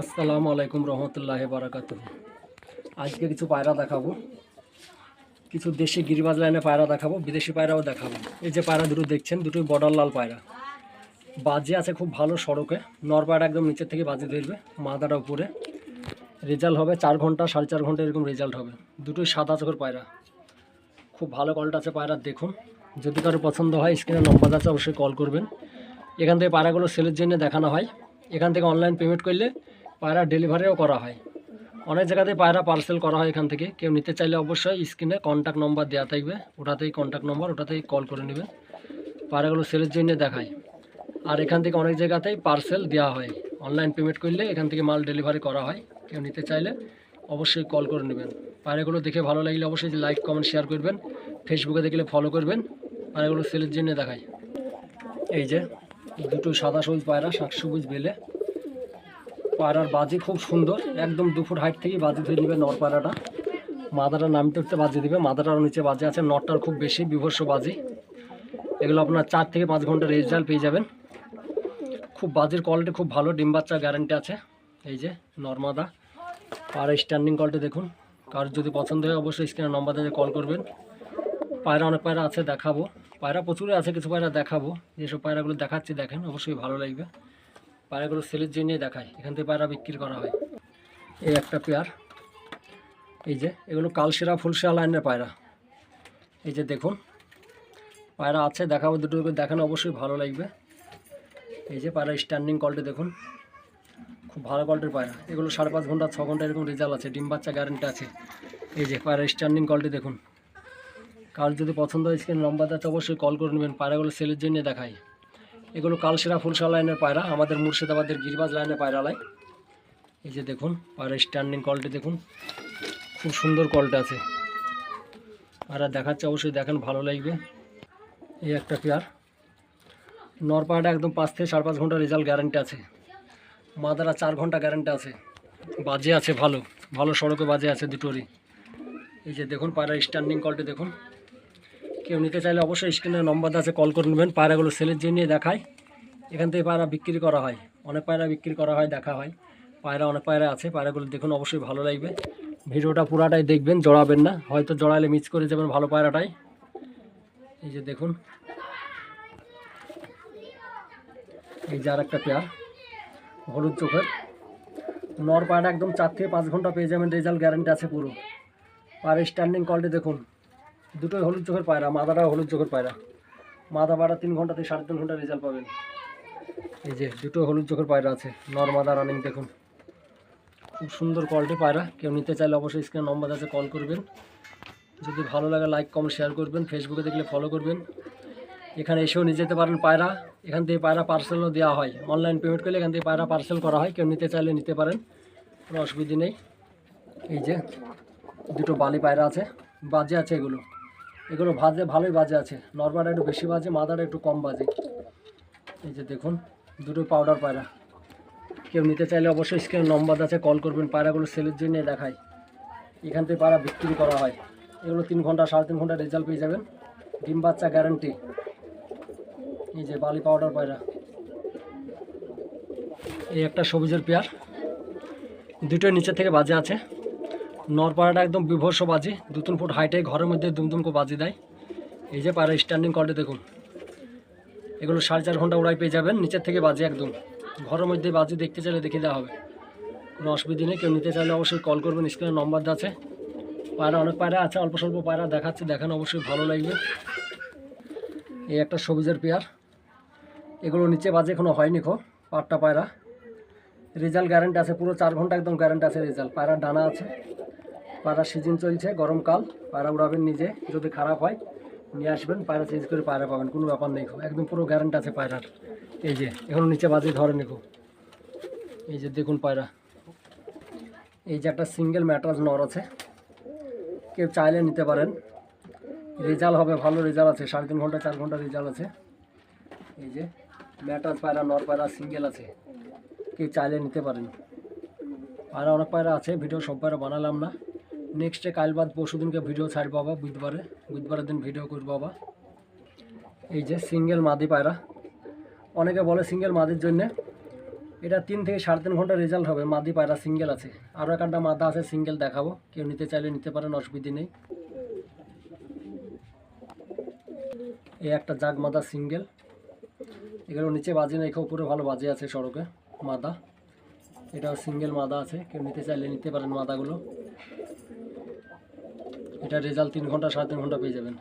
আসসালামু আলাইকুম রহমতুল্লাহ বারাকাত আজকে কিছু পায়রা দেখাবো। কিছু দেশি গিরিবাজ লাইনে পায়রা দেখাবো, বিদেশি পায়রাও দেখাবো। এই যে পায়রা দুটো দেখছেন, দুটোই বর্ডার লাল পায়রা। বাজে আছে খুব ভালো সড়কে, নর পায়রা একদম নিচের থেকে বাজে ধরবে মাদাটা উপরে। রেজাল্ট হবে চার ঘণ্টা, সাড়ে চার ঘণ্টা এরকম রেজাল্ট হবে। দুটোই সাদা চোখের পায়রা। খুব ভালো কলটা আছে পায়রা, দেখুন। যদি কারও পছন্দ হয়, স্ক্রিনে নম্বর আছে, অবশ্যই কল করবেন। এখান থেকে পায়রাগুলো সেলের জন্য দেখানো হয়। এখান থেকে অনলাইন পেমেন্ট করলে পায়রা ডেলিভারিও করা হয়। অনেক জায়গাতে পায়রা পার্সেল করা হয় এখান থেকে। কেউ নিতে চাইলে অবশ্যই স্ক্রিনে কন্ট্যাক্ট নম্বর দেওয়া থাকবে। ওটাতেই কন্ট্যাক্ট নম্বর ওটাতেই কল করে নেবে। পায়রাগুলো সেলের জন্য দেখায়। আর এখান থেকে অনেক জায়গাতেই পার্সেল দেওয়া হয়। অনলাইন পেমেন্ট করলে এখান থেকে মাল ডেলিভারি করা হয়। কেউ নিতে চাইলে অবশ্যই কল করে নেবেন। পায়রাগুলো দেখে ভালো লাগলে অবশ্যই লাইক কমেন্ট শেয়ার করবেন। ফেসবুকে দেখলে ফলো করবেন। পায়রাগুলো সেলের জন্য দেখায়। এই যে, দুটো সাদা সবুজ পায়রা, শাক সবুজ বেলে। পায়রার বাজি খুব সুন্দর। একদম দু ফুট হাইট থেকে বাজি ধরে নেবে নর পায়রাটা মাদাটা নামতে উঠতে বাজি দিবে। মাদাটার নিচে বাজে আছে নটটার খুব বেশি বিভর্ষ বাজি। এগুলো আপনার চার থেকে পাঁচ ঘণ্টা রেজাল্ট পেয়ে যাবেন। খুব বাজির কোয়ালিটি খুব ভালো, ডিম বাচ্চা গ্যারান্টি আছে। এই যে নর্মাদা আর স্ট্যান্ডিং কোয়ালিটি দেখুন। কার যদি পছন্দ হয় অবশ্যই স্ক্রিনে নম্বর দিয়ে কল করবেন। পায়রা অনেক পায়রা আছে, দেখাবো। পায়রা প্রচুরই আছে, কিছু পায়রা দেখাবো। যেসব পায়রাগুলো দেখাচ্ছি দেখেন, অবশ্যই ভালো লাগবে। পায়রাগুলো সেলের জন্যই দেখায়। এখান থেকে পায়রা বিক্রি করা হয়। এই একটা পেয়ার। এই যে, এগুলো কালশিরা ফুলসেরা লাইনের পায়রা। এই যে দেখুন, পায়রা আছে, দেখাবো দুটো দেখানো, অবশ্যই ভালো লাগবে। এই যে পায়রা স্ট্যান্ডিং কলটি দেখুন। খুব ভালো কোয়ালিটির পায়রা। এগুলো সাড়ে পাঁচ ঘণ্টা, ছ ঘণ্টা এরকম রেজাল্ট আছে। ডিম বাচ্চা গ্যারেন্টি আছে। এই যে পায়রা স্ট্যান্ডিং কলটি দেখুন। কার যদি পছন্দ হয় স্ক্রিন নম্বর আছে অবশ্যই কল করে নেবেন। পায়রাগুলো সেলের জন্য দেখাই এগুলো কালসেরা ফুলসা লাইনের পায়রা, আমাদের মুর্শিদাবাদের গিরিবাজ লাইনের পায়রা লাই এই যে দেখুন, পায়রা স্ট্যান্ডিং কলটি দেখুন, খুব সুন্দর কলটা আছে। পায়রা দেখাচ্ছে অবশ্যই, দেখেন ভালো লাগবে। এই একটা পেয়ার। নর একদম পাঁচ থেকে সাড়ে পাঁচ ঘণ্টা রেজাল্ট গ্যারান্টি আছে। মাদারা চার ঘণ্টা গ্যারান্টি আছে। বাজে আছে, ভালো। ভালো সড়কে বাজে আছে দুটোরই। এই যে দেখুন পায়রা স্ট্যান্ডিং কলটি দেখুন। কেউ নিতে চাইলে অবশ্যই স্ক্রিনের নম্বর আছে, কল করে নেবেন। পায়রাগুলো সেলের জন্য দেখায়। এখান থেকে পায়রা বিক্রি করা হয়। অনেক পায়রা বিক্রি করা হয়, দেখা হয়। পায়রা অনেক পায়রা আছে, পায়রাগুলো দেখুন অবশ্যই ভালো লাগবে। ভিডিওটা পুরাটাই দেখবেন, জড়াবেন না। হয়তো জড়ালে মিস করে যাবেন ভালো পায়রাটাই। এই যে দেখুন। এই যে আর একটা পেয়ার, হলুদ চোখের। নর পায়রা একদম চার থেকে পাঁচ ঘণ্টা পেয়ে যাবেন, রেজাল্ট গ্যারান্টি আছে পুরো। আর স্ট্যান্ডিং কলটি দেখুন। দুটোই হলুদ চোখের পায়রা, মাদাটাও হলুদ চোখের পায়রা। মাদা পায়রা তিন ঘণ্টা থেকে সাড়ে তিন ঘণ্টা রেজাল্ট পাবেন। এই যে দুটো হলুদ চোখের পায়রা আছে, নর মাদা রানিং দেখুন। খুব সুন্দর কোয়ালিটি পায়রা, কেউ নিতে চাইলে অবশ্যই স্ক্রিনে নম্বর আছে কল করবেন। যদি ভালো লাগে লাইক কমেন্ট শেয়ার করবেন ফেসবুকে দেখলে ফলো করবেন। এখানে এসেও নিয়ে যেতে পারেন পায়রা, এখান থেকে পায়রা পার্সেলও দেওয়া হয়। অনলাইন পেমেন্ট করলে এখান থেকে পায়রা পার্সেল করা হয়, কেউ নিতে চাইলে নিতে পারেন, কোনো অসুবিধা নেই। এই যে দুটো বালি পায়রা আছে, বাজে আছে এগুলো। এগুলো ভাজে ভালোই বাজে আছে। নর্মালটা একটু বেশি বাজে, মাদাটা একটু কম বাজে। এই যে দেখুন, দুটো পাউডার পায়রা। কেউ নিতে চাইলে অবশ্যই স্ক্রিনে নম্বর আছে কল করবেন, পায়রাগুলো সেলের জন্য দেখায় এখান থেকে পায়রা বিক্রি করা হয়। এগুলো তিন ঘণ্টা, সাড়ে তিন ঘণ্টা রেজাল্ট পেয়ে যাবেন। ডিম বাচ্চা গ্যারান্টি এই যে বালি পাউডার পায়রা। এই একটা সবুজের পেয়ার। দুটোই নিচে থেকে বাজে আছে। নরপাড়াটা একদম বিভর্ষ বাজি। দু, তিন ফুট হাইটে ঘরের মধ্যে দুমদুম করে বাজি দেয়। এই যে পাড়া স্ট্যান্ডিং কলটি দেখুন। এগুলো সাড়ে চার ঘণ্টা উড়াই পেয়ে যাবেন, নিচের থেকে বাজি একদম। ঘরের মধ্যে বাজি দেখতে চাইলে দেখে দেওয়া হবে। কোনো অসুবিধা নেই, কেউ নিতে চাইলে অবশ্যই কল করবেন স্ক্রিনে নম্বর আছে। পায়রা অনেক পায়রা আছে, অল্প স্বল্প পায়রা দেখাচ্ছে, দেখানো অবশ্যই ভালো লাগবে। এই একটা সবুজের পেয়ার। এগুলো নিচে বাজে এখনও হয়নি খো পাটটা পায়রা। রেজাল্ট গ্যারান্টি আছে, পুরো চার ঘণ্টা একদম গ্যারান্টি আছে রেজাল্ট। পায়রার ডানা আছে। পায়রা সিজন চলছে গরমকাল পায়রা উড়াবেন নিজে, যদি খারাপ হয়, নিয়ে আসবেন, পায়রা চেঞ্জ করে পায়রা পাবেন, কোনো ব্যাপার নেই একদম পুরো গ্যারান্টি আছে পায়রার। এই যে, এখনও নিচে বাজে ধরে নিখো এই যে দেখুন পায়রা। এই যে একটা সিঙ্গেল ম্যাট্রাস নর আছে। কেউ চাইলে নিতে পারেন। রেজাল্ট হবে, ভালো রেজাল্ট আছে। সাড়ে তিন ঘণ্টা, চার ঘণ্টা রেজাল্ট আছে। এই যে ম্যাটাস পায়রা, নর পায়রা সিঙ্গেল আছে। কেউ চাইলে নিতে পারেন। পায়রা অনেক পায়রা আছে ভিডিও সব পায়রা বানালাম না। নেক্সটে কাল বাদ পরশু দিনকে ভিডিও ছাড়বো আবার বুধবারে। বুধবারের দিন ভিডিও করব আবার এই যে সিঙ্গেল মাদি পায়রা। অনেকে বলে সিঙ্গেল মাদির জন্যে এটা তিন থেকে সাড়ে তিন ঘণ্টা রেজাল্ট হবে, মাদি পায়রা সিঙ্গেল আছে। আরও একটা মাদা আছে সিঙ্গেল দেখাবো। কেউ নিতে চাইলে নিতে পারেন, অসুবিধে নেই। এই একটা জাগ মাদা সিঙ্গেল এগুলো নিচে বাজি নেই উপরে ভালো বাজে আছে সড়কে, মাদা। এটাও সিঙ্গেল মাদা আছে, কেউ নিতে চাইলে নিতে পারেন মাদাগুলো। এটা রেজাল্ট তিন ঘণ্টা সাড়ে তিন ঘণ্টা পেয়ে যাবেন।